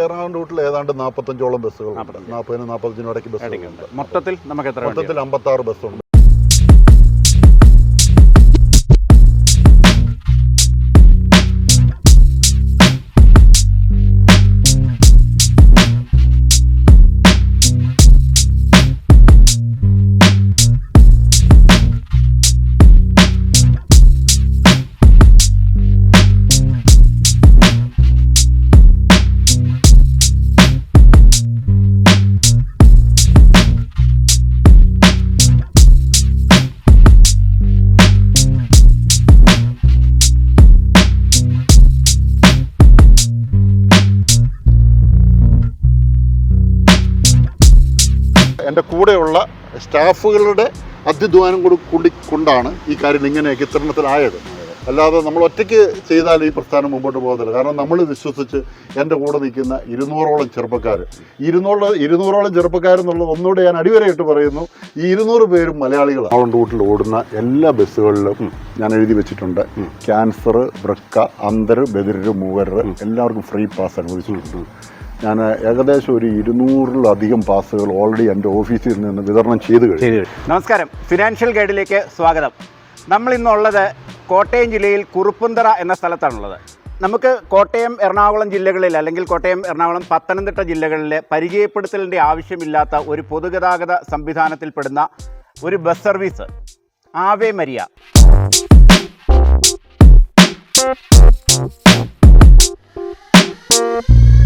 എറണാകുളം റൂട്ടിൽ ഏതാണ്ട് നാൽപ്പത്തഞ്ചോളം ബസ്സുകൾ നാൽപ്പതിന് നാൽപ്പത്തഞ്ചിനും ഇടയ്ക്ക് ബസ്സുകളുണ്ട്. ഇടയ്ക്കുണ്ട് മൊത്തത്തിൽ നമുക്ക് എത്ര? മൊത്തത്തിൽ അമ്പത്തി ആറ് ബസ്സുണ്ട്. സ്റ്റാഫുകളുടെ അധ്യധ്വാനം കൂടി കൂടി കൊണ്ടാണ് ഈ കാര്യം ഇങ്ങനെയൊക്കെ ഇത്തരണത്തിലായത്. അല്ലാതെ നമ്മൾ ഒറ്റയ്ക്ക് ചെയ്താൽ ഈ പ്രസ്ഥാനം മുമ്പോട്ട് പോകത്തില്ല. കാരണം നമ്മൾ വിശ്വസിച്ച് എന്റെ കൂടെ നിൽക്കുന്ന ഇരുന്നൂറോളം ചെറുപ്പക്കാർ. ഇരുന്നൂറ് ഇരുന്നൂറോളം ചെറുപ്പക്കാരെന്നുള്ളത് ഒന്നുകൂടെ ഞാൻ അടിവരയിട്ട് പറയുന്നു. ഈ ഇരുന്നൂറ് പേരും മലയാളികളാണ്. അവളുടെ വീട്ടിൽ ഓടുന്ന എല്ലാ ബസ്സുകളിലും ഞാൻ എഴുതി വെച്ചിട്ടുണ്ട്. ക്യാൻസർ വൃക്ക അന്തർ ബദിരർ മൂവരർ എല്ലാവർക്കും ഫ്രീ പാസ് അനുവദിച്ചിട്ടുണ്ട്. ഞാൻ ഏകദേശം ഒരു ഇരുന്നൂറിലധികം പാസുകൾ ഓൾറെഡി എന്റെ ഓഫീസിൽ നിന്ന് വിതരണം ചെയ്തു കഴിഞ്ഞു. നമസ്കാരം. ഫിനാൻഷ്യൽ ഗൈഡിലേക്ക് സ്വാഗതം. നമ്മൾ ഇന്നുള്ളത് കോട്ടയം ജില്ലയിൽ കുറുപ്പുന്തറ എന്ന സ്ഥലത്താണുള്ളത്. നമുക്ക് കോട്ടയം എറണാകുളം ജില്ലകളിൽ അല്ലെങ്കിൽ കോട്ടയം എറണാകുളം പത്തനംതിട്ട ജില്ലകളിലെ പരിചയപ്പെടുത്തലിന്റെ ആവശ്യമില്ലാത്ത ഒരു പൊതുഗതാഗത സംവിധാനത്തിൽപ്പെടുന്ന ഒരു bus service Ave Maria. Ave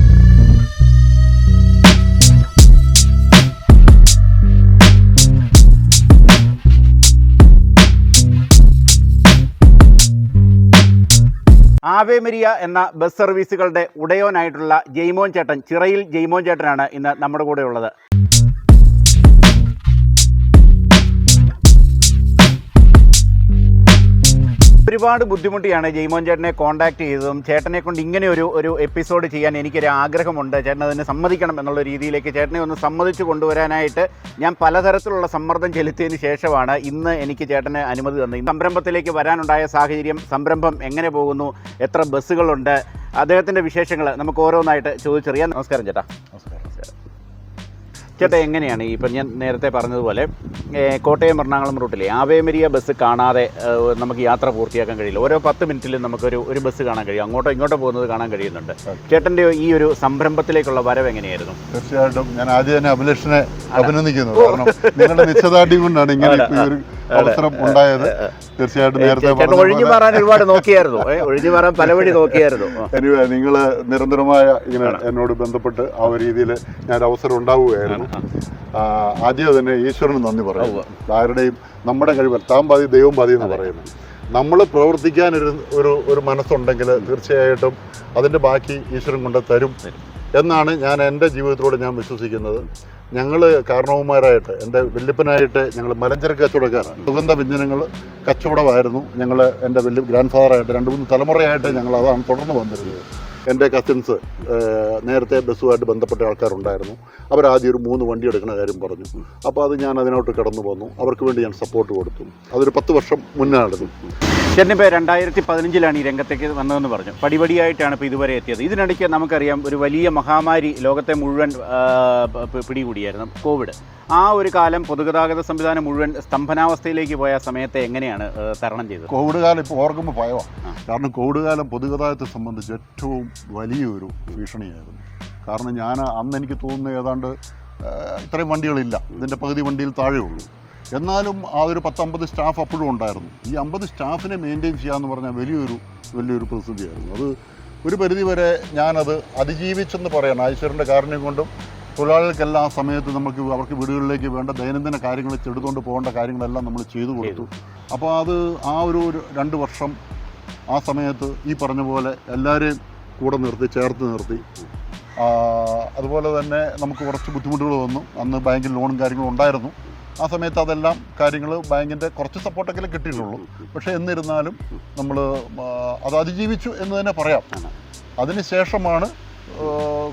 Maria എന്ന ബസ് സർവീസുകളുടെ ഉടയോനായിട്ടുള്ള ജെയ്മോൻ ചേട്ടൻ ചിറയിൽ ജെയ്മോൻ ചേട്ടനാണ് ഇന്ന് നമ്മുടെ കൂടെ ഉള്ളത് ഒരുപാട് ബുദ്ധിമുട്ടിയാണ് ജയ്മോൻ ചേട്ടനെ കോൺടാക്ട് ചെയ്തതും ചേട്ടനെ കൊണ്ട് ഇങ്ങനെ ഒരു ഒരു എപ്പിസോഡ് ചെയ്യാൻ എനിക്കൊരു ആഗ്രഹമുണ്ട്. ചേട്ടൻ അതിനെ സമ്മതിക്കണം എന്നുള്ള രീതിയിലേക്ക് ചേട്ടനെ ഒന്ന് സമ്മതിച്ച് കൊണ്ടുവരാനായിട്ട് ഞാൻ പലതരത്തിലുള്ള സമ്മർദ്ദം ചെലുത്തിയതിന് ശേഷമാണ് ഇന്ന് എനിക്ക് ചേട്ടന് അനുമതി തന്നത്. സംരംഭത്തിലേക്ക് വരാനുണ്ടായ സാഹചര്യം സംരംഭം എങ്ങനെ പോകുന്നു എത്ര ബസ്സുകളുണ്ട് അദ്ദേഹത്തിന്റെ വിശേഷങ്ങൾ നമുക്ക് ഓരോന്നായിട്ട് ചോദിച്ചറിയാം. നമസ്കാരം ചേട്ടാ. ചേട്ടാ എങ്ങനെയാണ്? ഇപ്പം ഞാൻ നേരത്തെ പറഞ്ഞതുപോലെ കോട്ടയം എറണാകുളം റൂട്ടിലെ ആവേമരിയ ബസ് കാണാതെ നമുക്ക് യാത്ര പൂർത്തിയാക്കാൻ കഴിയില്ല. ഓരോ പത്ത് മിനിറ്റിലും നമുക്കൊരു ഒരു ബസ് കാണാൻ കഴിയും. അങ്ങോട്ടോ ഇങ്ങോട്ടോ പോകുന്നത് കാണാൻ കഴിയുന്നുണ്ട്. ചേട്ടന്റെ ഈ ഒരു സംരംഭത്തിലേക്കുള്ള വരവ് എങ്ങനെയായിരുന്നു? തീർച്ചയായിട്ടും ഞാൻ ആദ്യം തന്നെ അഭിലഷനെ അഭിനന്ദിക്കുന്നു. കാരണം നിങ്ങളുടെ നിശ്ചദാർഢ്യം കൊണ്ടാണ് ഇങ്ങനെ ഒരു അവസരം ഉണ്ടായത്. തീർച്ചയായിട്ടും നേരത്തെ ഒഴിഞ്ഞു മാറാൻ ഒരുപാട് നോക്കിയായിരുന്നു. ഒഴിഞ്ഞു മാറാൻ നോക്കിയായിരുന്നു. എനിവേ നിങ്ങൾ നിരന്തരമായ ഇങ്ങനെ എന്നോട് ബന്ധപ്പെട്ട് ആ ഒരു രീതിയിൽ ഞാൻ അവസരം ഉണ്ടാവുകയായിരുന്നു. ആദ്യം തന്നെ ഈശ്വരന് നന്ദി പറയുന്നു. ആരുടെയും നമ്മുടെ കഴിവ് താൻ പാതി ദൈവം പാതി എന്ന് പറയുന്നത് നമ്മൾ പ്രവർത്തിക്കാൻ ഒരു ഒരു ഒരു മനസ്സുണ്ടെങ്കിൽ തീർച്ചയായിട്ടും അതിന്റെ ബാക്കി ഈശ്വരൻ കൊണ്ട് തരും എന്നാണ് ഞാൻ എന്റെ ജീവിതത്തിലൂടെ ഞാൻ വിശ്വസിക്കുന്നത്. ഞങ്ങൾ കാരണവന്മാരായിട്ട് എന്റെ വല്യപ്പനായിട്ട് ഞങ്ങൾ മലഞ്ചരക്ക് കച്ചവടക്കാരാണ്. സുഗന്ധ വ്യഞ്ജനങ്ങൾ കച്ചവടമായിരുന്നു. ഞങ്ങൾ എന്റെ വലിയ ഗ്രാൻഡ് ഫാദറായിട്ട് രണ്ട് മൂന്ന് തലമുറയായിട്ട് ഞങ്ങൾ അതാണ് തുടർന്ന് വന്നിരുന്നത്. എന്റെ കസിൻസ് നേരത്തെ ബസ്സുമായിട്ട് ബന്ധപ്പെട്ട ആൾക്കാരുണ്ടായിരുന്നു. അവരാദ്യം ഒരു മൂന്ന് വണ്ടി എടുക്കുന്ന കാര്യം പറഞ്ഞു. അപ്പോൾ അത് ഞാൻ അതിനോട്ട് കടന്നു പോന്നു. അവർക്ക് വേണ്ടി ഞാൻ സപ്പോർട്ട് കൊടുത്തു. അതൊരു പത്ത് വർഷം മുന്നേ നടന്നു ചേട്ടനിപ്പോൾ രണ്ടായിരത്തി പതിനഞ്ചിലാണ് ഈ രംഗത്തേക്ക് വന്നതെന്ന് പറഞ്ഞു. പടിപടിയായിട്ടാണ് ഇപ്പോൾ ഇതുവരെ എത്തിയത്. ഇതിനിടയ്ക്ക് നമുക്കറിയാം ഒരു വലിയ മഹാമാരി ലോകത്തെ മുഴുവൻ പിടികൂടിയായിരുന്നു കോവിഡ്. ആ ഒരു കാലം പൊതുഗതാഗത സംവിധാനം മുഴുവൻ സ്തംഭനാവസ്ഥയിലേക്ക് പോയ സമയത്തെ എങ്ങനെയാണ് തരണം ചെയ്തത്? കോവിഡ് കാലം ഇപ്പോൾ ഓർക്കുമ്പോൾ ഭയമാണ് കാരണം കോവിഡ് കാലം പൊതുഗതാഗതത്തെ സംബന്ധിച്ച് ഏറ്റവും വലിയൊരു ഭീഷണിയായിരുന്നു. കാരണം ഞാൻ അന്ന് എനിക്ക് തോന്നുന്നത് ഏതാണ്ട് ഇത്രയും വണ്ടികളില്ല. ഇതിന്റെ പകുതി വണ്ടിയിൽ താഴെ ഉള്ളൂ. എന്നാലും ആ ഒരു പത്തമ്പത് സ്റ്റാഫ് അപ്പോഴും ഉണ്ടായിരുന്നു. ഈ അമ്പത് സ്റ്റാഫിനെ മെയിന്റെയിൻ ചെയ്യാന്ന് പറഞ്ഞാൽ വലിയൊരു വലിയൊരു പ്രതിസന്ധിയായിരുന്നു. അത് ഒരു പരിധിവരെ ഞാനത് അതിജീവിച്ചെന്ന് പറയണം ഈശ്വരന്റെ കാരുണ്യം കൊണ്ടും തൊഴിലാളികൾക്കെല്ലാം ആ സമയത്ത് നമുക്ക് അവർക്ക് വീടുകളിലേക്ക് വേണ്ട ദൈനംദിന കാര്യങ്ങൾ ചെടുത്തുകൊണ്ട് പോകേണ്ട കാര്യങ്ങളെല്ലാം നമ്മൾ ചെയ്തു കൊടുത്തു. അപ്പോൾ അത് ആ ഒരു രണ്ട് വർഷം ആ സമയത്ത് ഈ പറഞ്ഞ പോലെ എല്ലാവരെയും കൂടെ നിർത്തി ചേർത്ത് നിർത്തി. അതുപോലെ തന്നെ നമുക്ക് കുറച്ച് ബുദ്ധിമുട്ടുകൾ വന്നു. അന്ന് ബാങ്കിൽ ലോണും കാര്യങ്ങളും ഉണ്ടായിരുന്നു. ആ സമയത്ത് അതെല്ലാം കാര്യങ്ങൾ ബാങ്കിന്റെ കുറച്ച് സപ്പോർട്ടെങ്കിലും കിട്ടിയിട്ടുള്ളൂ. പക്ഷേ എന്നിരുന്നാലും നമ്മൾ അത് അതിജീവിച്ചു എന്ന് തന്നെ പറയാം. അതിന് ശേഷമാണ് ആ,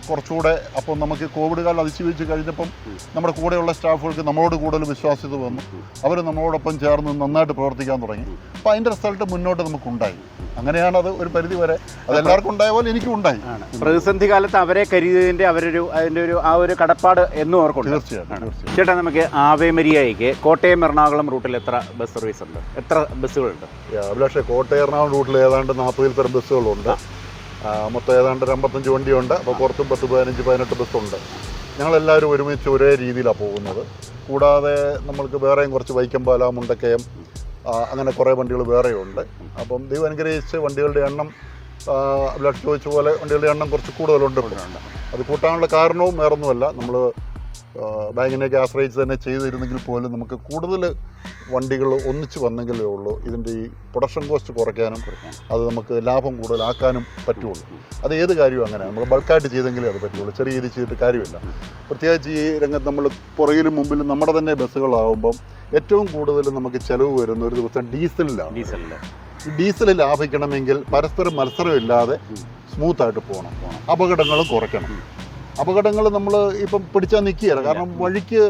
കുറച്ചുകൂടെ അപ്പോൾ നമുക്ക് കോവിഡ് കാലം അതിജീവിച്ച് കഴിഞ്ഞപ്പം നമ്മുടെ കൂടെയുള്ള സ്റ്റാഫുകൾക്ക് നമ്മളോട് കൂടുതൽ വിശ്വാസ്യത വന്നു. അവർ നമ്മളോടൊപ്പം ചേർന്ന് നന്നായിട്ട് പ്രവർത്തിക്കാൻ തുടങ്ങി. അപ്പോൾ അതിന്റെ റിസൾട്ട് മുന്നോട്ട് നമുക്കുണ്ടായി. അങ്ങനെയാണ് അത് ഒരു പരിധി വരെ അത് എല്ലാവർക്കും ഉണ്ടായ പോലെ എനിക്കും ഉണ്ടായി. പ്രതിസന്ധി കാലത്ത് അവരെ കരുതിയതിന്റെ അവരൊരു അതിന്റെ ഒരു ആ ഒരു കടപ്പാട് എന്നും ഓർക്കുണ്ട് തീർച്ചയായിട്ടും ചേട്ടാ നമുക്ക് ആവേമരിയായിക്ക് കോട്ടയം എറണാകുളം റൂട്ടിൽ എത്ര ബസ് സർവീസ് ഉണ്ട്? എത്ര ബസ്സുകളുണ്ട്? അഭിലാഷെ കോട്ടയം എറണാകുളം റൂട്ടിൽ ഏതാണ്ട് നാൽപ്പതിൽ തരം ബസ്സുകളുണ്ട്. മൊത്തം ഏതാണ്ട് ഒരു അമ്പത്തഞ്ച് വണ്ടിയുണ്ട്. അപ്പോൾ പുറത്തും പത്ത് പതിനഞ്ച് പതിനെട്ട് ബസ്സുണ്ട്. ഞങ്ങളെല്ലാവരും ഒരുമിച്ച് ഒരേ രീതിയിലാണ് പോകുന്നത്. കൂടാതെ നമ്മൾക്ക് വേറെയും കുറച്ച് വൈക്കമ്പാല മുണ്ടക്കയം അങ്ങനെ കുറേ വണ്ടികൾ വേറെയുണ്ട്. അപ്പം ദൈവം അനുഗ്രഹിച്ച് വണ്ടികളുടെ എണ്ണം ബ്ലഡ് ചോദിച്ച പോലെ വണ്ടികളുടെ എണ്ണം കുറച്ച് കൂടുതലുണ്ട്. അത് കൂട്ടാനുള്ള കാരണവും വേറൊന്നുമല്ല. നമ്മൾ ബാങ്കിനെയൊക്കെ ആശ്രയിച്ച് തന്നെ ചെയ്തിരുന്നെങ്കിൽ പോലും നമുക്ക് കൂടുതൽ വണ്ടികൾ ഒന്നിച്ച് വന്നെങ്കിലേ ഉള്ളൂ. ഇതിന്റെ ഈ പ്രൊഡക്ഷൻ കോസ്റ്റ് കുറയ്ക്കാനും അത് നമുക്ക് ലാഭം കൂടുതലാക്കാനും പറ്റുള്ളൂ. അത് ഏത് കാര്യവും അങ്ങനെ നമ്മൾ ബൾക്കായിട്ട് ചെയ്തെങ്കിലേ അത് പറ്റുള്ളൂ. ചെറിയ രീതിയിൽ ചെയ്തിട്ട് കാര്യമില്ല. പ്രത്യേകിച്ച് ഈ രംഗത്ത് നമ്മൾ പുറകിലും മുമ്പിലും നമ്മുടെ തന്നെ ബസ്സുകളാകുമ്പം ഏറ്റവും കൂടുതൽ നമുക്ക് ചിലവ് വരുന്ന ഒരു ദിവസം ഡീസലിലാണ്. ഡീസലിൽ ഈ ഡീസൽ ലാഭിക്കണമെങ്കിൽ പരസ്പരം മത്സരമില്ലാതെ സ്മൂത്തായിട്ട് പോകണം. അപകടങ്ങളും കുറയ്ക്കണം. അപകടങ്ങൾ നമ്മൾ ഇപ്പം പിടിച്ചാൽ നിൽക്കുകയില്ല കാരണം വഴിക്ക്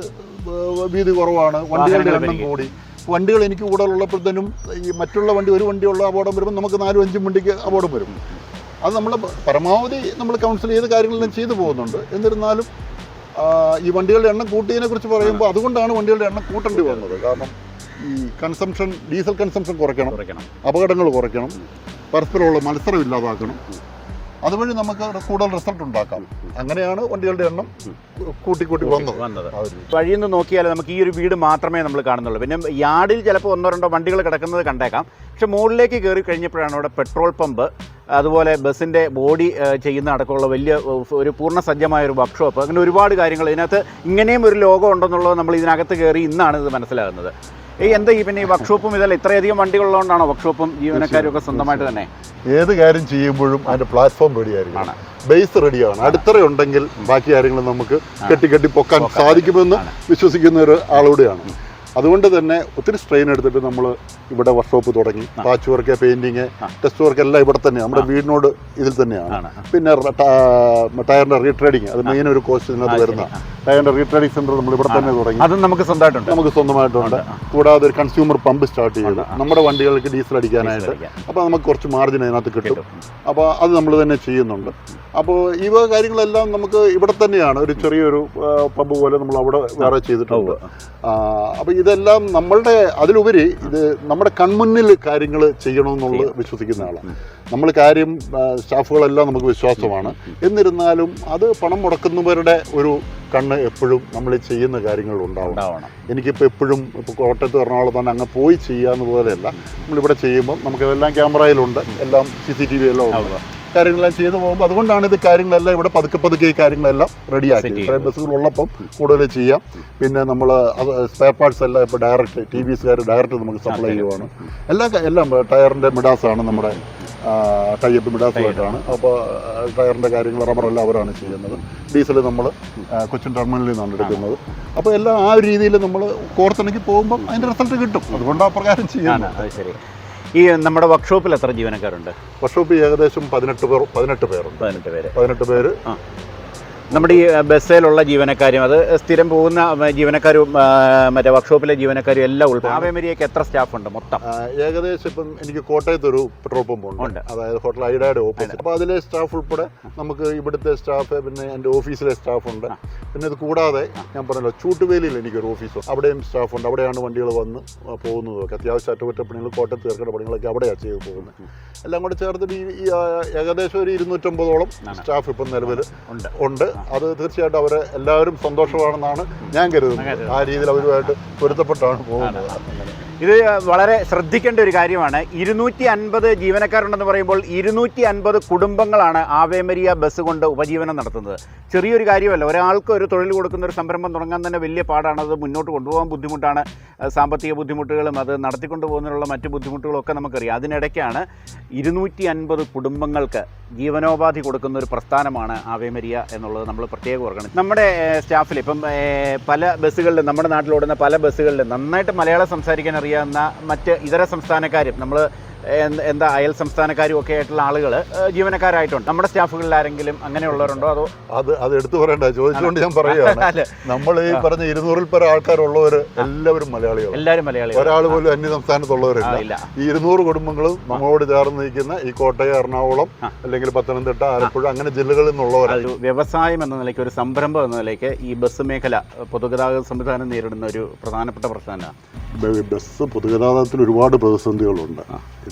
വീതി കുറവാണ്. വണ്ടികളുടെ എണ്ണം കൂടി. വണ്ടികൾ എനിക്ക് കൂടുതലുള്ളപ്പോഴത്തേനും ഈ മറ്റുള്ള വണ്ടി ഒരു വണ്ടിയുള്ള അപകടം വരുമ്പോൾ നമുക്ക് നാലും അഞ്ചും വണ്ടിക്ക് അപകടം വരും. അത് നമ്മൾ പരമാവധി നമ്മൾ കൗൺസിൽ ചെയ്ത കാര്യങ്ങളെല്ലാം ചെയ്തു പോകുന്നുണ്ട്. എന്നിരുന്നാലും ഈ വണ്ടികളുടെ എണ്ണം കൂട്ടിയതിനെ കുറിച്ച് പറയുമ്പോൾ അതുകൊണ്ടാണ് വണ്ടികളുടെ എണ്ണം കൂട്ടേണ്ടി വന്നത്. കാരണം ഈ കൺസംഷൻ ഡീസൽ കൺസംഷൻ കുറയ്ക്കണം. കുറയ്ക്കണം. അപകടങ്ങൾ കുറയ്ക്കണം. പരസ്പരമുള്ള മത്സരം ഇല്ലാതാക്കണം. അതുവഴി നമുക്ക് കൂടുതൽ റിസൾട്ട് ഉണ്ടാക്കാം. അങ്ങനെയാണ് വണ്ടികളുടെ എണ്ണം കൂട്ടി കൂട്ടി വന്നത്. വഴിയിൽ നിന്ന് നോക്കിയാൽ നമുക്ക് ഈ ഒരു വീട് മാത്രമേ നമ്മൾ കാണുന്നുള്ളൂ. പിന്നെ യാർഡിൽ ചിലപ്പോൾ ഒന്നോ രണ്ടോ വണ്ടികൾ കിടക്കുന്നത് കണ്ടേക്കാം. പക്ഷെ മുകളിലേക്ക് കയറി കഴിഞ്ഞപ്പോഴാണ് അവിടെ പെട്രോൾ പമ്പ് അതുപോലെ ബസ്സിന്റെ ബോഡി ചെയ്യുന്ന അടക്കമുള്ള വലിയ ഒരു പൂർണ സജ്ജമായ ഒരു വർക്ക്ഷോപ്പ്. അങ്ങനെ ഒരുപാട് കാര്യങ്ങൾ. ഇതിനകത്ത് ഇങ്ങനെയും ഒരു ലോകം ഉണ്ടെന്നുള്ളത് നമ്മൾ ഇതിനകത്ത് കയറി ഇന്നാണ് ഇത് മനസ്സിലാകുന്നത്. ഈ എന്താ ഈ പിന്നെ ഈ വർക്ക്ഷോപ്പും ഇതെല്ലാം ഇത്രയധികം വണ്ടികളുള്ളതുകൊണ്ടാണോ വർക്ക്ഷോപ്പും ജീവനക്കാരും ഒക്കെ സ്വന്തമായിട്ട് തന്നെ? ഏത് കാര്യം ചെയ്യുമ്പോഴും അതിന്റെ പ്ലാറ്റ്ഫോം റെഡിയായിരിക്കണം ആണ്. ബേസ് റെഡിയാണ് അടിത്തറ ഉണ്ടെങ്കിൽ ബാക്കി കാര്യങ്ങൾ നമുക്ക് കെട്ടി കെട്ടി പൊക്കാൻ സാധിക്കുമെന്ന്. വിശ്വസിക്കുന്ന ഒരു ആളുകൂടെയാണ് അതുകൊണ്ട് തന്നെ ഒത്തിരി സ്ട്രെയിൻ എടുത്തിട്ട് നമ്മൾ ഇവിടെ വർക്ക്ഷോപ്പ് തുടങ്ങി. Patch work painting test work എല്ലാം ഇവിടെ തന്നെയാണ് നമ്മുടെ വീടിനോട് ഇതിൽ തന്നെയാണ്. പിന്നെ ടയറിന്റെ റീട്രേഡിങ് അത് മെയിൻ ഒരു കോസ്റ്റ് ഇതിനകത്ത് വരുന്ന. ടയറിന്റെ റീട്രേഡിംഗ് സെന്റർ നമ്മൾ ഇവിടെ തന്നെ തുടങ്ങി. അത് നമുക്ക് സ്വന്തമായിട്ടുണ്ട്. നമുക്ക് സ്വന്തമായിട്ടുണ്ട്. കൂടാതെ ഒരു കൺസ്യൂമർ പമ്പ് സ്റ്റാർട്ട് ചെയ്തു. നമ്മുടെ വണ്ടികൾക്ക് ഡീസൽ അടിക്കാനായിട്ട്. അപ്പോൾ നമുക്ക് കുറച്ച് മാർജിൻ അതിനകത്ത് കിട്ടും. അപ്പോൾ അത് നമ്മൾ തന്നെ ചെയ്യുന്നുണ്ട്. അപ്പോൾ ഈ വക കാര്യങ്ങളെല്ലാം നമുക്ക് ഇവിടെ തന്നെയാണ്. ഒരു ചെറിയൊരു പമ്പ് പോലെ നമ്മൾ അവിടെ വേറെ ചെയ്തിട്ടുണ്ട്. അപ്പോൾ ഇതെല്ലാം നമ്മളുടെ അതിലുപരി ഇത് നമ്മുടെ കൺമുന്നിൽ കാര്യങ്ങൾ ചെയ്യണമെന്നുള്ളത് വിശ്വസിക്കുന്ന ആളാണ്. നമ്മൾ കാര്യം സ്റ്റാഫുകളെല്ലാം നമുക്ക് വിശ്വാസമാണ്. എന്നിരുന്നാലും അത് പണം മുടക്കുന്നവരുടെ ഒരു കണ്ണ് എപ്പോഴും നമ്മൾ ചെയ്യുന്ന കാര്യങ്ങൾ ഉണ്ടാവണം. എനിക്കിപ്പോൾ എപ്പോഴും ഇപ്പോൾ കോട്ടയത്ത് എറണാകുളത്ത് തന്നെ അങ്ങ് പോയി ചെയ്യാന്ന് പോലെയല്ല. നമ്മളിവിടെ ചെയ്യുമ്പോൾ നമുക്കിതെല്ലാം ക്യാമറയിലുണ്ട്. എല്ലാം സി സി ടി വി എല്ലാം ഉണ്ട്. കാര്യങ്ങളെല്ലാം ചെയ്തു പോകുമ്പോൾ അതുകൊണ്ടാണ് ഇത് കാര്യങ്ങളെല്ലാം ഇവിടെ പതുക്കെ പതുക്കെ ഈ കാര്യങ്ങളെല്ലാം റെഡിയാക്കി ഇത്രയും ബസ്സുകൾ ഉള്ളപ്പം കൂടുതൽ ചെയ്യാം. പിന്നെ നമ്മൾ സ്പെയർ പാർട്സ് എല്ലാം ഇപ്പോൾ ഡയറക്റ്റ് ടി വി എസ്കാർ ഡയറക്റ്റ് നമുക്ക് സപ്ലൈ ചെയ്യുവാണ്. എല്ലാ എല്ലാം ടയറിന്റെ മിഡാസാണ് നമ്മുടെ ടൈപ്പ് മിഡാസുമായിട്ടാണ്. അപ്പോൾ ടയറിന്റെ കാര്യങ്ങൾ റബ്ബറെല്ലാം അവരാണ് ചെയ്യുന്നത്. ഡീസൽ നമ്മൾ കൊച്ചിൻ ടെർമിനലിൽ നിന്നാണ് എടുക്കുന്നത്. അപ്പോൾ എല്ലാം ആ ഒരു രീതിയിൽ നമ്മൾ കോർത്തിണക്കി പോകുമ്പം അതിന്റെ റിസൾട്ട് കിട്ടും. അതുകൊണ്ട് ആ പ്രകാരം ചെയ്യാനാണ് ശരി. ഈ നമ്മുടെ വർക്ക്ഷോപ്പിൽ എത്ര ജീവനക്കാരുണ്ട്? വർക്ക്ഷോപ്പിൽ ഏകദേശം പതിനെട്ട് പേർ പതിനെട്ട് പേരുണ്ട്. പതിനെട്ട് പേര്. പതിനെട്ട് പേര്. നമ്മുടെ ഈ ബസ്സിലുള്ള ജീവനക്കാരും അത് സ്ഥിരം പോകുന്ന ജീവനക്കാരും മറ്റേ വർക്ക്ഷോപ്പിലെ ജീവനക്കാരും എല്ലാം ഉൾപ്പെടും ആവേമരിയൊക്കെ എത്ര സ്റ്റാഫ് ഉണ്ട് മൊത്തം ഏകദേശം ഇപ്പം എനിക്ക് കോട്ടയത്ത് ഒരു പെട്രോൾ പമ്പ് ഉണ്ട്. അതായത് ഹോട്ടൽ ഐഡയുടെ ഓപ്പോസിറ്റ്. അപ്പോൾ അതിലെ സ്റ്റാഫ് ഉൾപ്പെടെ നമുക്ക് ഇവിടുത്തെ സ്റ്റാഫ് പിന്നെ എന്റെ ഓഫീസിലെ സ്റ്റാഫ് ഉണ്ട്. പിന്നെ ഇത് കൂടാതെ ഞാൻ പറഞ്ഞല്ലോ ചൂട്ടുവേലിയിൽ എനിക്കൊരു ഓഫീസുണ്ട് അവിടെയും സ്റ്റാഫ് ഉണ്ട്. അവിടെയാണ് വണ്ടികൾ വന്ന് പോകുന്നത് പോകുന്നതൊക്കെ. അത്യാവശ്യം അറ്റകുറ്റപ്പണികൾ കോട്ടയത്ത് തീർക്കേണ്ട പണികളൊക്കെ അവിടെയാണ് ചെയ്ത് പോകുന്നത്. എല്ലാം കൂടെ ചേർത്തിട്ട് ഈ ഏകദേശം ഒരു ഇരുന്നൂറ്റമ്പതോളം സ്റ്റാഫ് ഇപ്പം നിലവിൽ ഉണ്ട്. അത് തീർച്ചയായിട്ടും അവർ എല്ലാവരും സന്തോഷമാണെന്നാണ് ഞാൻ കരുതുന്നത്. ആ രീതിയിൽ അവരുമായിട്ട് പൊരുത്തപ്പെട്ടാണ് പോകുന്നത്. ഇത് വളരെ ശ്രദ്ധിക്കേണ്ട ഒരു കാര്യമാണ്. ഇരുന്നൂറ്റി അൻപത് ജീവനക്കാരുണ്ടെന്ന് പറയുമ്പോൾ ഇരുന്നൂറ്റി അൻപത് കുടുംബങ്ങളാണ് ആവേമരിയ ബസ് കൊണ്ട് ഉപജീവനം നടത്തുന്നത്. ചെറിയൊരു കാര്യമല്ല ഒരാൾക്ക് ഒരു തൊഴിൽ കൊടുക്കുന്ന ഒരു സംരംഭം തുടങ്ങാൻ തന്നെ വലിയ പാടാണ്. അത് മുന്നോട്ട് കൊണ്ടുപോകാൻ ബുദ്ധിമുട്ടാണ്. സാമ്പത്തിക ബുദ്ധിമുട്ടുകളും അത് നടത്തിക്കൊണ്ട് പോകുന്നതിനുള്ള മറ്റ് ബുദ്ധിമുട്ടുകളും ഒക്കെ നമുക്കറിയാം. അതിനിടയ്ക്കാണ് ഇരുന്നൂറ്റി അൻപത് കുടുംബങ്ങൾക്ക് ജീവനോപാധി കൊടുക്കുന്ന ഒരു പ്രസ്ഥാനമാണ് ആവേമരിയ എന്നുള്ളത് നമ്മൾ പ്രത്യേകം ഓർക്കണം. നമ്മുടെ സ്റ്റാഫിൽ ഇപ്പം പല ബസ്സുകളിലും നമ്മുടെ നാട്ടിലോടുന്ന പല ബസ്സുകളിലും നന്നായിട്ട് മലയാളം സംസാരിക്കാൻ അറിയാവുന്ന മറ്റ് ഇതര സംസ്ഥാനക്കാരും. നമ്മൾ എന്ത്- അയൽ സംസ്ഥാനക്കാരും ഒക്കെ ആയിട്ടുള്ള ആളുകൾ ജീവനക്കാരായിട്ടുണ്ട്. നമ്മുടെ സ്റ്റാഫുകളിൽ ആരെങ്കിലും അങ്ങനെയുള്ളവരുണ്ടോ? അതോ അത് അത് എടുത്തു പറയണ്ട. ചോദിച്ചുകൊണ്ട് ഞാൻ പറയുകയാണ്. നമ്മൾ ഈ പറഞ്ഞ ഇരുന്നൂറിൽ പരം ആൾക്കാരുള്ളവർ എല്ലാവരും മലയാളികളും എല്ലാവരും മലയാളികൾ ഒരാൾ പോലും അന്യ സംസ്ഥാനത്തുള്ളവരില്ല. ഈ ഇരുന്നൂറ് കുടുംബങ്ങളും നമ്മളോട് ചേർന്ന് നിൽക്കുന്ന ഈ കോട്ടയം എറണാകുളം അല്ലെങ്കിൽ പത്തനംതിട്ട ആലപ്പുഴ അങ്ങനെ ജില്ലകളിൽ നിന്നുള്ളവരാണ്. ഒരു വ്യവസായം എന്ന നിലയ്ക്ക് ഒരു സംരംഭം എന്ന നിലയ്ക്ക് ഈ ബസ് മേഖല പൊതുഗതാഗത സംവിധാനം നേരിടുന്ന ഒരു പ്രധാനപ്പെട്ട പ്രശ്നമാണ് ബസ് പൊതുഗതാഗതത്തിൽ ഒരുപാട് പ്രതിസന്ധികളുണ്ട്.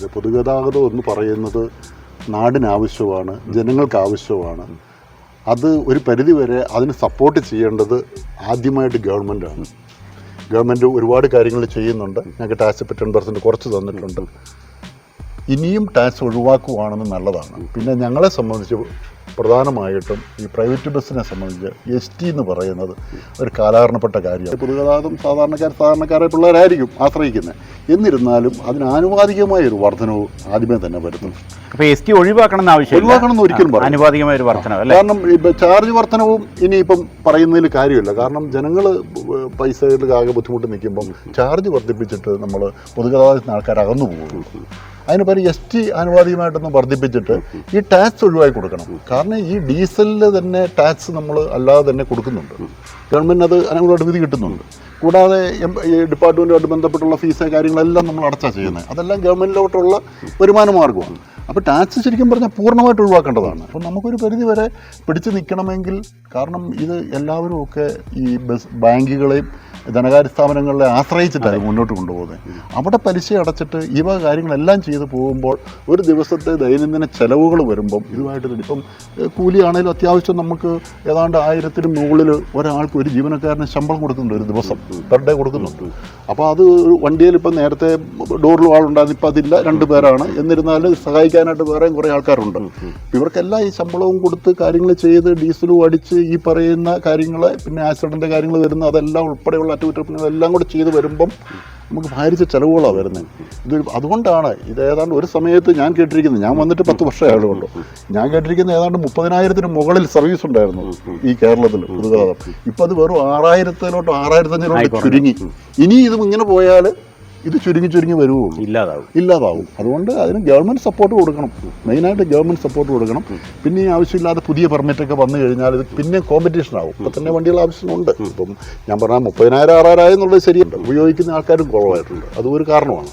ഇത് പൊതുഗതാഗതം എന്ന് പറയുന്നത് നാടിന് ആവശ്യമാണ് ജനങ്ങൾക്ക് ആവശ്യമാണ് അത് ഒരു പരിധിവരെ അതിന് സപ്പോർട്ട് ചെയ്യേണ്ടത് ആദ്യമായിട്ട് ഗവൺമെന്റാണ് ഗവൺമെന്റ് ഒരുപാട് കാര്യങ്ങൾ ചെയ്യുന്നുണ്ട്. ഞങ്ങൾക്ക് ടാക്സ് ടെൻ പെർസെന്റ് കുറച്ച് തന്നിട്ടുണ്ട്. ഇനിയും ടാക്സ് ഒഴിവാക്കുവാണെന്ന് നല്ലതാണ്. പിന്നെ ഞങ്ങളെ സംബന്ധിച്ച് പ്രധാനമായിട്ടും ഈ പ്രൈവറ്റ് ബസ്സിനെ സംബന്ധിച്ച് എസ് ടി എന്ന് പറയുന്നത് ഒരു കാലഹരണപ്പെട്ട കാര്യമാണ്. പൊതുഗതാഗതം സാധാരണക്കാർ സാധാരണക്കാരെ പിള്ളേരായിരിക്കും ആശ്രയിക്കുന്നത്. എന്നിരുന്നാലും അതിന് ആനുപാതികമായ ഒരു വർധനവ് ആദ്യമേ തന്നെ വരുന്നു. അപ്പോൾ എസ് ടി ഒഴിവാക്കണം എന്ന് ആവശ്യമില്ല. ഒഴിവാക്കണം എന്ന് ഒരിക്കലും പറയില്ല. അനുപാതികമായ ഒരു വർധനവ് കാരണം ഇപ്പം ചാർജ് വർധനവും ഇനിയിപ്പം പറയുന്നതിൽ കാര്യമില്ല. കാരണം ജനങ്ങൾ പൈസയിൽ ആകെ ബുദ്ധിമുട്ട് നിൽക്കുമ്പം ചാർജ് വർദ്ധിപ്പിച്ചിട്ട് നമ്മൾ പൊതുഗതാഗതത്തിന് ആൾക്കാർ അകന്നു പോകും അതിന് പകരം എസ് ടി ആനുപാതികമായിട്ടൊന്ന് വർദ്ധിപ്പിച്ചിട്ട് ഈ ടാക്സ് ഒഴിവാക്കി കൊടുക്കണം. കാരണം ഈ ഡീസലിൽ തന്നെ ടാക്സ് നമ്മൾ അല്ലാതെ തന്നെ കൊടുക്കുന്നുണ്ട്. ഗവൺമെന്റ് അത് അനുകൂലമായിട്ട് വിധി കിട്ടുന്നുണ്ട്. കൂടാതെ ഡിപ്പാർട്ട്മെന്റുമായിട്ട് ബന്ധപ്പെട്ടുള്ള ഫീസ് കാര്യങ്ങളെല്ലാം നമ്മൾ അടച്ചാണ് ചെയ്യുന്നത്. അതെല്ലാം ഗവൺമെന്റിലോട്ടുള്ള വരുമാന മാർഗമാണ്. അപ്പോൾ ടാക്സ് ശരിക്കും പറഞ്ഞാൽ പൂർണമായിട്ട് ഒഴിവാക്കേണ്ടതാണ്. അപ്പോൾ നമുക്കൊരു പരിധി വരെ പിടിച്ചു നിൽക്കണമെങ്കിൽ കാരണം ഇത് എല്ലാവരും ഒക്കെ ഈ ബസ് ബാങ്കുകളെയും ധനകാര്യ സ്ഥാപനങ്ങളെ ആശ്രയിച്ചിട്ടാണ് മുന്നോട്ട് കൊണ്ടുപോകുന്നത്. അവിടെ പലിശ അടച്ചിട്ട് ഈ വക കാര്യങ്ങളെല്ലാം ചെയ്തു പോകുമ്പോൾ ഒരു ദിവസത്തെ ദൈനംദിന ചെലവുകൾ വരുമ്പം ഇതുമായിട്ട് ഇപ്പം കൂലിയാണേലും അത്യാവശ്യം നമുക്ക് ഏതാണ്ട് ആയിരത്തിന് മുകളിൽ ഒരാൾക്ക് ഒരു ജീവനക്കാരന് ശമ്പളം കൊടുക്കുന്നുണ്ട് ഒരു ദിവസം പെർ ഡേ കൊടുക്കുന്നുണ്ട്. അപ്പോൾ അത് വണ്ടിയിൽ ഇപ്പം നേരത്തെ ഡോറിൽ ആളുണ്ടായിരുന്നു ഇപ്പം അതില്ല രണ്ട് പേരാണ്. എന്നിരുന്നാലും സഹായിക്കാനായിട്ട് വേറെയും കുറേ ആൾക്കാരുണ്ട്. ഇവർക്കെല്ലാം ഈ ശമ്പളവും കൊടുത്ത് കാര്യങ്ങൾ ചെയ്ത് ഡീസലും അടിച്ച് ഈ പറയുന്ന കാര്യങ്ങൾ പിന്നെ ആക്സിഡന്റ് കാര്യങ്ങൾ വരുന്ന അതെല്ലാം ഉൾപ്പെടെയുള്ള അറ്റകുറ്റപ്പണികൾ എല്ലാം കൂടെ ചെയ്ത് വരുമ്പം നമുക്ക് ഭാരിച്ച ചിലവുകളാണ് വരുന്നത്. ഇത് അതുകൊണ്ടാണ് ഇത് ഏതാണ്ട് ഒരു സമയത്ത് ഞാൻ കേട്ടിരിക്കുന്നത്. ഞാൻ വന്നിട്ട് പത്ത് വർഷമായതുകൊണ്ട് ഞാൻ കേട്ടിരിക്കുന്നത് ഏതാണ്ട് മുപ്പതിനായിരത്തിന് മുകളിൽ സർവീസ് ഉണ്ടായിരുന്നു ഈ കേരളത്തിൽ പൊതുഗതാഗതം ഇപ്പം അത് വെറും ആറായിരത്തിലോട്ടോ ആറായിരത്തഞ്ഞൂറോട്ട് ചുരുങ്ങി. ഇനി ഇത് ഇങ്ങനെ പോയാൽ ഇത് ചുരുങ്ങി ചുരുങ്ങി വരുവുള്ളൂ ഇല്ലാതാവും. ഇല്ലാതാവും. അതുകൊണ്ട് അതിന് ഗവൺമെന്റ് സപ്പോർട്ട് കൊടുക്കണം. മെയിനായിട്ട് ഗവൺമെന്റ് സപ്പോർട്ട് കൊടുക്കണം. പിന്നെ ഈ ആവശ്യമില്ലാതെ പുതിയ പെർമിറ്റൊക്കെ വന്നു കഴിഞ്ഞാൽ ഇത് പിന്നെ കോമ്പറ്റീഷൻ ആവും. ഇപ്പം തന്നെ വണ്ടികൾ ആവശ്യമുണ്ട് ഇപ്പം ഞാൻ പറഞ്ഞാൽ മുപ്പതിനായിരം ആറായിരം എന്നുള്ളത് ശരിയുണ്ട് ഉപയോഗിക്കുന്ന ആൾക്കാരും കുറവായിട്ടുണ്ട്. അതും ഒരു കാരണമാണ്.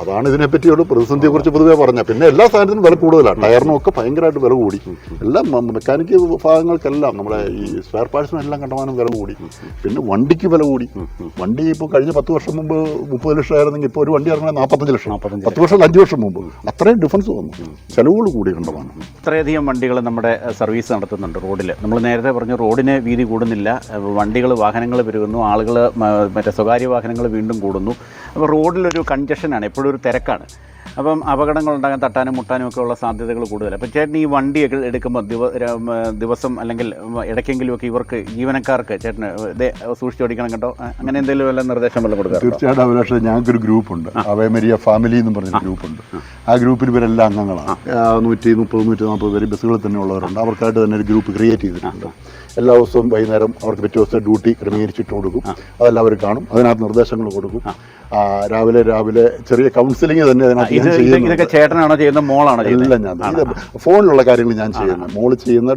അതാണ് ഇതിനെപ്പറ്റിയുള്ള പ്രതിസന്ധിയെക്കുറിച്ച് പൊതുവേ പറഞ്ഞത്. പിന്നെ എല്ലാ സാധനത്തിനും വില കൂടുതലാണ്. ടയറിനും ഒക്കെ ഭയങ്കരമായിട്ട് വില കൂടി. എല്ലാം മെക്കാനിക്ക് ഭാഗങ്ങൾക്കെല്ലാം നമ്മുടെ ഈ സ്പെയർ പാർട്സിനും എല്ലാം കണ്ടമാനം വില കൂടി. പിന്നെ വണ്ടിക്ക് വില കൂടി. വണ്ടി ഇപ്പോൾ കഴിഞ്ഞ പത്ത് വർഷം മുമ്പ് മുപ്പത് ലക്ഷം ആയിരുന്നെങ്കിൽ ഇപ്പോൾ ഒരു വണ്ടി ഇറങ്ങുന്നത് നാൽപ്പത്തഞ്ച് ലക്ഷം. നാൽപ്പത്തഞ്ച് പത്ത് വർഷം അഞ്ച് വർഷം മുമ്പ്. അത്രയും ഡിഫറൻസ് വന്നു. ചിലവുകൾ കൂടി കണ്ടമാനം. ഇത്രയധികം വണ്ടികൾ നമ്മുടെ സർവീസ് നടത്തുന്നുണ്ട് റോഡിൽ നമ്മൾ നേരത്തെ പറഞ്ഞു റോഡിന് വീതി കൂടുന്നില്ല. വണ്ടികൾ വാഹനങ്ങൾ പെരുകുന്നു. ആളുകൾ മറ്റേ സ്വകാര്യ വാഹനങ്ങൾ വീണ്ടും കൂടുന്നു. അപ്പോൾ റോഡിലൊരു കൺജഷനാണ് എപ്പോഴും ഒരു തിരക്കാണ്. അപ്പം അപകടങ്ങൾ ഉണ്ടാകാൻ തട്ടാനും മുട്ടാനും ഒക്കെ ഉള്ള സാധ്യതകൾ കൂടുതൽ അപ്പോൾ ചേട്ടൻ ഈ വണ്ടിയൊക്കെ എടുക്കുമ്പോൾ ദിവ ദിവസം അല്ലെങ്കിൽ ഇടയ്ക്കെങ്കിലുമൊക്കെ ഇവർക്ക് ജീവനക്കാർക്ക് ചേട്ടന് ഇതേ സൂക്ഷിച്ചോടിക്കണം കേട്ടോ. അങ്ങനെ എന്തെങ്കിലും വല്ല നിർദ്ദേശം വല്ല കൊടുക്കുക തീർച്ചയായിട്ടും അഭിലാഷ് ഞങ്ങൾക്കൊരു ഗ്രൂപ്പുണ്ട്. അവയമരിയ ഫാമിലി എന്ന് പറഞ്ഞൊരു ഗ്രൂപ്പുണ്ട്. ആ ഗ്രൂപ്പിൽ ഇവരെല്ലാം അംഗങ്ങളാണ്. നൂറ്റി മുപ്പത് നൂറ്റി നാൽപ്പത് പേര് ബസ്സുകളിൽ തന്നെ ഉള്ളവരുണ്ട്. അവർക്കായിട്ട് തന്നെ ഒരു ഗ്രൂപ്പ് ക്രിയേറ്റ് ചെയ്തിട്ടുണ്ട്. എല്ലാ ദിവസവും വൈകുന്നേരം അവർക്ക് പിറ്റേ ദിവസത്തെ ഡ്യൂട്ടി ക്രമീകരിച്ചിട്ട് കൊടുക്കും. അതെല്ലാം അവർ കാണും. അതിനകത്ത് നിർദ്ദേശങ്ങൾ കൊടുക്കും. രാവിലെ രാവിലെ ചെറിയ കൗൺസിലിംഗ് തന്നെ ഇതൊക്കെ ചേട്ടനാണോ ചെയ്യുന്നത്? മോളാണോ എല്ലാം ഞാൻ ഫോണിലുള്ള കാര്യങ്ങൾ ഞാൻ ചെയ്യുന്നത് മോൾ ചെയ്യുന്ന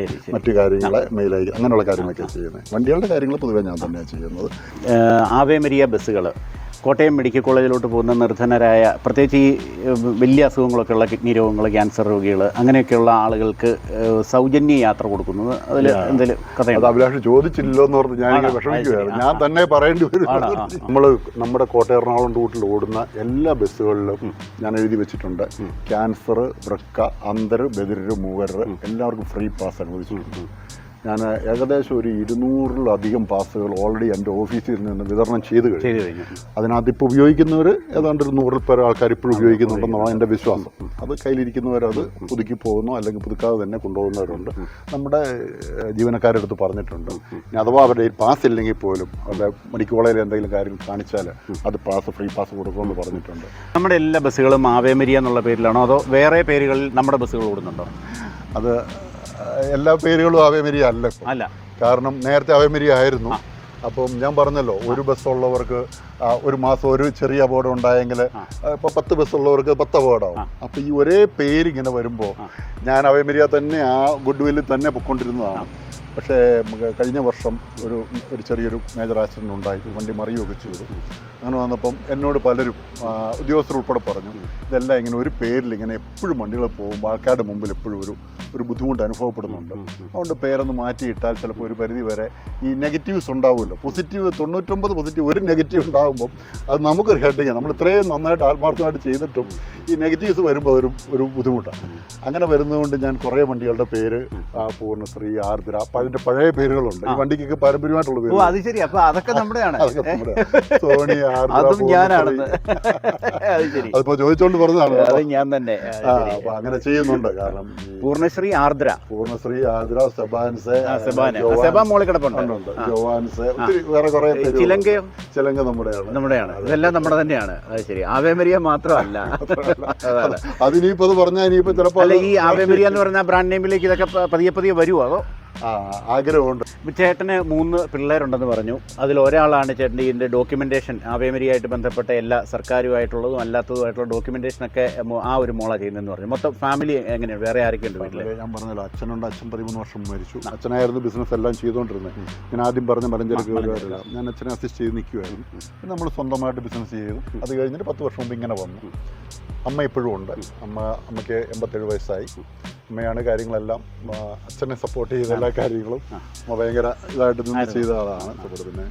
ശരി. മറ്റു കാര്യങ്ങൾ മെയിൽ അങ്ങനെയുള്ള കാര്യങ്ങളൊക്കെ ചെയ്യുന്നത്. വണ്ടികളുടെ കാര്യങ്ങൾ പൊതുവെ ഞാൻ തന്നെയാണ് ചെയ്യുന്നത്. ആവേമരിയ ബസ്സുകൾ കോട്ടയം മെഡിക്കൽ കോളേജിലോട്ട് പോകുന്ന നിർധനരായ പ്രത്യേകിച്ച് ഈ വലിയ അസുഖങ്ങളൊക്കെ ഉള്ള കിഡ്നി രോഗങ്ങൾ ക്യാൻസർ രോഗികൾ അങ്ങനെയൊക്കെയുള്ള ആളുകൾക്ക് സൗജന്യ യാത്ര കൊടുക്കുന്നത് അതിൽ എന്തെങ്കിലും അത് അഭിലാഷ് ചോദിച്ചില്ലല്ലോ എന്ന് പറഞ്ഞ് ഞാൻ? വിഷമിക്കുകയായിരുന്നു. ഞാൻ തന്നെ പറയേണ്ടി വരും. നമ്മൾ നമ്മുടെ കോട്ടയം എറണാകുളം റൂട്ടിൽ ഓടുന്ന എല്ലാ ബസ്സുകളിലും ഞാൻ എഴുതി വെച്ചിട്ടുണ്ട്. ക്യാൻസർ വൃക്ക അന്തർ ബദിരർ മൂവരർ എല്ലാവർക്കും ഫ്രീ പാസ് അനുവദിച്ചിട്ടുണ്ട് ഞാൻ ഏകദേശം ഒരു ഇരുന്നൂറിലധികം പാസ്സുകൾ ഓൾറെഡി എന്റെ ഓഫീസിൽ നിന്ന് വിതരണം ചെയ്ത് കഴിഞ്ഞു. അതിനകത്ത് ഇപ്പോൾ ഉപയോഗിക്കുന്നവർ ഏതാണ്ട് ഒരു നൂറിൽ പേർ ആൾക്കാർ ഇപ്പോഴും ഉപയോഗിക്കുന്നുണ്ടെന്നാണ് എന്റെ വിശ്വാസം. അത് കയ്യിലിരിക്കുന്നവരത് പുതുക്കി പോകുന്നു അല്ലെങ്കിൽ പുതുക്കാതെ തന്നെ കൊണ്ടുപോകുന്നവരുണ്ട്. നമ്മുടെ ജീവനക്കാരെടുത്ത് പറഞ്ഞിട്ടുണ്ട്. ഇനി അഥവാ അവരുടെ പാസ് ഇല്ലെങ്കിൽ പോലും അവരുടെ മണിക്കോളയിൽ എന്തെങ്കിലും കാര്യം കാണിച്ചാൽ അത് പാസ് ഫ്രീ പാസ് കൊടുക്കുമെന്ന് പറഞ്ഞിട്ടുണ്ട്. നമ്മുടെ എല്ലാ ബസ്സുകളും ആവേമരിയ എന്നുള്ള പേരിലാണോ? അതോ വേറെ പേരുകളിൽ നമ്മുടെ ബസ്സുകൾ ഓടുന്നുണ്ടോ? അത് എല്ലാ പേരുകളും അവയമരിയ അല്ല അല്ല. കാരണം നേരത്തെ അവയമരിയ ആയിരുന്നു. അപ്പം ഞാൻ പറഞ്ഞല്ലോ ഒരു ബസ്സുള്ളവർക്ക് ആ, ഒരു മാസം ഒരു ചെറിയ അപകടം ഉണ്ടായെങ്കിൽ. ഇപ്പൊ പത്ത് ബസ്സുള്ളവർക്ക് പത്ത് അപകടമാവും. അപ്പൊ ഈ ഒരേ പേര് ഇങ്ങനെ വരുമ്പോൾ ഞാൻ അവയമരിയ തന്നെ ആ ഗുഡ് വില്ലിൽ തന്നെ പൊയ്ക്കൊണ്ടിരുന്നതാണ്. പക്ഷേ കഴിഞ്ഞ വർഷം ഒരു ഒരു ചെറിയൊരു മേജർ ആക്സിഡന്റ് ഉണ്ടായി. വണ്ടി മറിയുകയൊക്കെ ചെയ്തു. അങ്ങനെ വന്നപ്പം എന്നോട് പലരും ഉദ്യോഗസ്ഥർ ഉൾപ്പെടെ പറഞ്ഞു ഇതെല്ലാം ഇങ്ങനെ ഒരു പേരിൽ ഇങ്ങനെ എപ്പോഴും വണ്ടികൾ പോകുമ്പോൾ ആൾക്കാരുടെ മുമ്പിൽ എപ്പോഴും ഒരു ഒരു ബുദ്ധിമുട്ട് അനുഭവപ്പെടുന്നുണ്ട്. അതുകൊണ്ട് പേരൊന്ന് മാറ്റിയിട്ടാൽ ചിലപ്പോൾ ഒരു പരിധി വരെ ഈ നെഗറ്റീവ്സ് ഉണ്ടാവുമല്ലോ. പോസിറ്റീവ് തൊണ്ണൂറ്റൊമ്പത് പോസിറ്റീവ് ഒരു നെഗറ്റീവ് ഉണ്ടാകുമ്പോൾ അത് നമുക്ക് ഹെഡിങ് നമ്മൾ ഇത്രയും നന്നായിട്ട് ആത്മാർത്ഥമായിട്ട് ചെയ്തിട്ടും ഈ നെഗറ്റീവ്സ് വരുമ്പോൾ ഒരു ഒരു ബുദ്ധിമുട്ടാണ്. അങ്ങനെ വരുന്നതുകൊണ്ട് ഞാൻ കുറേ വണ്ടികളുടെ പേര് പൂർണശ്രീ ആർദ്ര അതിന്റെ പഴയ പേരുകളുണ്ട്. ഈ വണ്ടിക്കൊക്കെ പാരമ്പര്യമായിട്ടുള്ള പേര് അത് ശരി. അപ്പൊ അതൊക്കെ നമ്മുടെയാണ്. സോണി അതും. ഞാനാണെന്ന് അതിപ്പോ ചോദിച്ചോണ്ട് പറഞ്ഞതാണ് അത് ഞാൻ തന്നെ. അപ്പൊ അങ്ങനെ ചെയ്യുന്നുണ്ട്. കാരണം പൂർണശ്രീ ആർദ്ര. പൂർണശ്രീ ആർദ്ര സെബാൻസ് സെബാൻ മോളിൽ കിടപ്പുണ്ട്. ജോവാൻസ് വേറെ കുറെ ചിലങ്കയോ ചിലങ്ക നമ്മുടെയാണ്. നമ്മുടെയാണ്. ഇതെല്ലാം നമ്മുടെ തന്നെയാണ്. അത് ശരി. ആവേമരിയ മാത്രമല്ല. അതിനിപ്പോ അത് പറഞ്ഞാൽ ഇനിയിപ്പോ ചിലപ്പോ അല്ല അത് ഈ ആവേമരിയ എന്ന് പറഞ്ഞ ബ്രാൻഡ് നെയിമിലേക്ക് ഇതൊക്കെ പതിയെ പതിയെ വരുമോ അതോ ആഗ്രഹമുണ്ട്. ചേട്ടന് മൂന്ന് പിള്ളേരുണ്ടെന്ന് പറഞ്ഞു. അതിൽ ഒരാളാണ് ചേട്ടന്റെ ഇതിന്റെ ഡോക്യുമെന്റേഷൻ ആവേമരിയായിട്ട് ബന്ധപ്പെട്ട എല്ലാ സർക്കാരുമായിട്ടുള്ളതും അല്ലാത്തതുമായിട്ടുള്ള ഡോക്യുമെന്റേഷനൊക്കെ ഒക്കെ ആ ഒരു മോള ചെയ്യുന്നതെന്ന് പറഞ്ഞു. മൊത്തം ഫാമിലി എങ്ങനെയാണ്? വേറെ ആരൊക്കെ ഉണ്ട് വീട്ടിൽ ഞാൻ പറഞ്ഞല്ലോ അച്ഛനുണ്ട് അച്ഛൻ പതിമൂന്ന് വർഷം മരിച്ചു. അച്ഛനായിരുന്നു ബിസിനസ് എല്ലാം ചെയ്തുകൊണ്ടിരുന്നത്. ഞാൻ ആദ്യം പറഞ്ഞ മലഞ്ചരക്ക് വരുവാറില്ല ഞാൻ അച്ഛനെ അസിസ്റ്റ് ചെയ്ത് നിൽക്കുമായിരുന്നു നമ്മൾ സ്വന്തമായിട്ട് ബിസിനസ് ചെയ്തു. അത് കഴിഞ്ഞിട്ട് പത്ത് വർഷം മുമ്പ് ഇങ്ങനെ വന്നു. അമ്മ ഇപ്പോഴും ഉണ്ട്. അമ്മ അമ്മയ്ക്ക് എൺപത്തേഴ് വയസ്സായി. അമ്മയാണ് കാര്യങ്ങളെല്ലാം അച്ഛനെ സപ്പോർട്ട് ചെയ്ത എല്ലാ കാര്യങ്ങളും അമ്മ ഭയങ്കര ഇതായിട്ട് നിന്ന് ചെയ്ത ആളാണ്. ഇപ്പോൾ പിന്നെ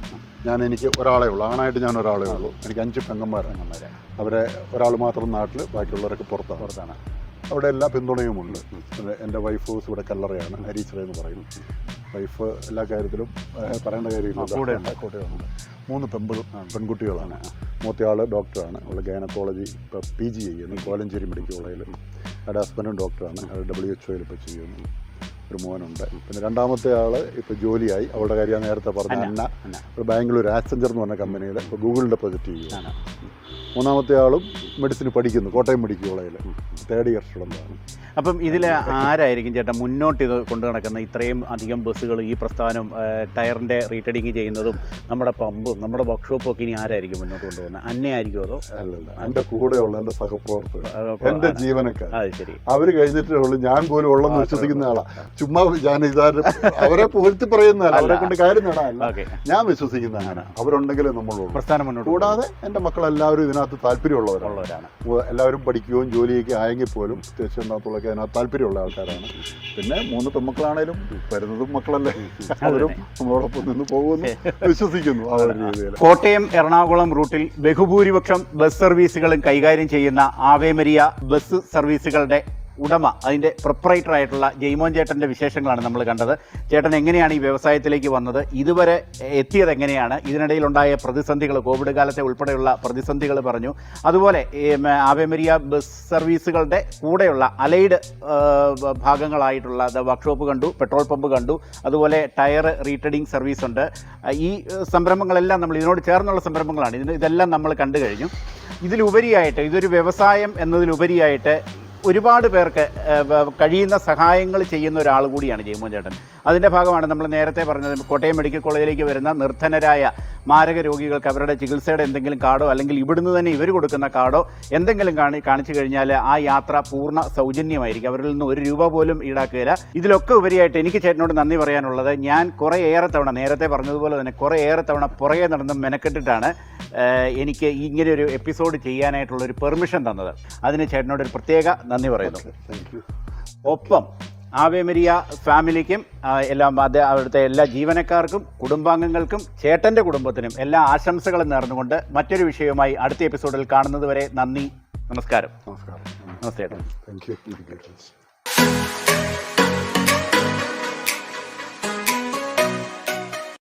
ഞാൻ എനിക്ക് ഒരാളെ ഉള്ളൂ. ആണായിട്ട് ഞാൻ ഒരാളെ ഉള്ളൂ. എനിക്ക് അഞ്ച് പെങ്ങന്മാരാണ്. അവരെ ഒരാൾ മാത്രം നാട്ടിൽ ബാക്കിയുള്ളവരൊക്കെ പുറത്താണ്. പുറത്താണ്. അവിടെ എല്ലാ പിന്തുണയുമുണ്ട്. എന്റെ വൈഫ് ഹൗസ് ഇവിടെ കല്ലറയാണ് ഹരീശ്വര എന്ന് പറയും വൈഫ് എല്ലാ കാര്യത്തിലും പറയേണ്ട കാര്യമില്ല കൂടെയുണ്ട്. കൂടെയുണ്ട്. മൂന്ന് പെമ്പിളും പെൺകുട്ടികളാണ്. മൂത്തയാൾ ഡോക്ടറാണ്. അവൾ ഗൈനക്കോളജി ഇപ്പോൾ പി ജി ചെയ്യുന്നു കോലഞ്ചേരി മെഡിക്കൽ കോളേജിൽ അവിടെ ഹസ്ബൻഡും ഡോക്ടറാണ്. അത് ഡബ്ല്യു എച്ച് ഒയിൽ ഇപ്പോൾ ചെയ്യുന്നു. ഒരു മോനുണ്ട്. പിന്നെ രണ്ടാമത്തെ ആൾ ഇപ്പോൾ ജോലിയായി. അവളുടെ കാര്യം നേരത്തെ പറഞ്ഞ അന്ന ബാംഗ്ലൂർ ആക്സഞ്ചർ എന്ന് പറഞ്ഞ കമ്പനിയിൽ ഇപ്പോൾ ഗൂഗിളിന്റെ പ്രൊജക്റ്റ് ചെയ്യുകയാണ് മൂന്നാമത്തെ ആളും മെഡിസിൻ പഠിക്കുന്നു കോട്ടയം മെഡിക്കൽ കോളേജിൽ തേർഡ് ഇയർ സ്റ്റുഡന്റാണ് അപ്പം ഇതിൽ ആരായിരിക്കും ചേട്ടാ മുന്നോട്ട് ഇത് കൊണ്ടു നടക്കുന്ന ഇത്രയും അധികം ബസ്സുകൾ ഈ പ്രസ്ഥാനം ടയറിന്റെ റീറ്റഡിങ് ചെയ്യുന്നതും നമ്മുടെ പമ്പും നമ്മുടെ വർക്ക്ഷോപ്പും ഒക്കെ ഇനി ആരായിരിക്കും മുന്നോട്ട് കൊണ്ടുപോകുന്നത് അന്നെ അന്നയായിരിക്കും അതോ അല്ലല്ല എന്റെ കൂടെയുള്ള എന്റെ സഹപ്രവർത്തകർ എന്റെ ജീവനക്കാർ അത് ശരി. അവർ കഴിഞ്ഞിട്ടേ ഉള്ളൂ. ഞാൻ പോലും ഉള്ളെന്ന് വിശ്വസിക്കുന്ന ആളാണ് ചുമ്മാ ഞാൻ ഇതാരും അവരെ പുകഴ്ത്തി പറയുന്നതല്ല അവരെ കൊണ്ട് കാര്യം നേടാനല്ല. ഞാൻ വിശ്വസിക്കുന്ന അങ്ങനെ അവരുണ്ടെങ്കിലേ നമ്മളുള്ളൂ. പ്രസ്ഥാനം മുന്നോട്ട് കൂടാതെ എന്റെ മക്കളെല്ലാവരും ഇതിനകത്ത് താല്പര്യമുള്ളവരാണ്. ഉള്ളവരാണ്. എല്ലാവരും പഠിക്കുകയും ജോലിയൊക്കെ ആയെങ്കിൽ പോലും അത്യാവശ്യം അതിനകത്തുള്ളൊക്കെ അതിനകത്ത് താല്പര്യമുള്ള ആൾക്കാരാണ്. പിന്നെ മൂന്ന് പെൺമക്കളാണേലും വരുന്നതും മക്കളല്ലേ? അവരും നമ്മളോടൊപ്പം നിന്ന് പോകുമെന്ന് വിശ്വസിക്കുന്നു ആ ഒരു രീതിയിൽ കോട്ടയം എറണാകുളം റൂട്ടിൽ ബഹുഭൂരിപക്ഷം ബസ് സർവീസുകളും കൈകാര്യം ചെയ്യുന്ന ആവേമരിയ ബസ് സർവീസുകളുടെ ഉടമ അതിന്റെ പ്രൊപ്പറേറ്റർ ആയിട്ടുള്ള ജെയ്മോൻ ചേട്ടന്റെ വിശേഷങ്ങളാണ് നമ്മൾ കണ്ടത്. ചേട്ടൻ എങ്ങനെയാണ് ഈ വ്യവസായത്തിലേക്ക് വന്നത്? ഇതുവരെ എത്തിയത് എങ്ങനെയാണ്? ഇതിനിടയിലുണ്ടായ പ്രതിസന്ധികൾ കോവിഡ് കാലത്തെ ഉൾപ്പെടെയുള്ള പ്രതിസന്ധികൾ പറഞ്ഞു. അതുപോലെ ആവേമരിയ ബസ് സർവീസുകളുടെ കൂടെയുള്ള അലൈഡ് ഭാഗങ്ങളായിട്ടുള്ള വർക്ക്ഷോപ്പ് കണ്ടു പെട്രോൾ പമ്പ് കണ്ടു അതുപോലെ ടയർ റീട്രേഡിംഗ് സർവീസ് ഉണ്ട് ഈ സംരംഭങ്ങളെല്ലാം നമ്മൾ ഇതിനോട് ചേർന്നുള്ള സംരംഭങ്ങളാണ്. ഇതിന് ഇതെല്ലാം നമ്മൾ കണ്ടു കഴിഞ്ഞു. ഇതിലുപരിയായിട്ട് ഇതൊരു വ്യവസായം എന്നതിലുപരിയായിട്ട് ഒരുപാട് പേർക്ക് കഴിയുന്ന സഹായങ്ങൾ ചെയ്യുന്ന ഒരാൾ കൂടിയാണ് ജയ്മോൻ ചേട്ടൻ. അതിന്റെ ഭാഗമാണ് നമ്മൾ നേരത്തെ പറഞ്ഞത് കോട്ടയം മെഡിക്കൽ കോളേജിലേക്ക് വരുന്ന നിർധനരായ മാരക രോഗികൾക്ക് അവരുടെ ചികിത്സയുടെ എന്തെങ്കിലും കാർഡോ അല്ലെങ്കിൽ ഇവിടുന്ന് തന്നെ ഇവർ കൊടുക്കുന്ന കാർഡോ എന്തെങ്കിലും കാണി കാണിച്ചു കഴിഞ്ഞാൽ ആ യാത്ര പൂർണ സൗജന്യമായിരിക്കും. അവരിൽ നിന്ന് ഒരു രൂപ പോലും ഈടാക്കുകയില്ല. ഇതിലൊക്കെ ഉപരിയായിട്ട് എനിക്ക് ചേട്ടനോട് നന്ദി പറയാനുള്ളത് ഞാൻ കുറേ ഏറെ തവണ നേരത്തെ പറഞ്ഞതുപോലെ തന്നെ കുറേ ഏറെ തവണ പുറകെ നടന്ന് മെനക്കെട്ടിട്ടാണ് എനിക്ക് ഇങ്ങനെ ഒരു എപ്പിസോഡ് ചെയ്യാനായിട്ടുള്ള ഒരു പെർമിഷൻ തന്നത്. അതിന് ചേട്ടനോട് ഒരു പ്രത്യേക നന്ദി പറയുന്നു. ഒപ്പം ആവേമരിയ ഫാമിലിക്കും എല്ലാം അത് അവിടുത്തെ എല്ലാ ജീവനക്കാർക്കും കുടുംബാംഗങ്ങൾക്കും ചേട്ടന്റെ കുടുംബത്തിനും എല്ലാ ആശംസകളും നേർന്നുകൊണ്ട് മറ്റൊരു വിഷയവുമായി അടുത്ത എപ്പിസോഡിൽ കാണുന്നതുവരെ നന്ദി നമസ്കാരം. നമസ്കാരം. നമസ്തേ താങ്ക് യു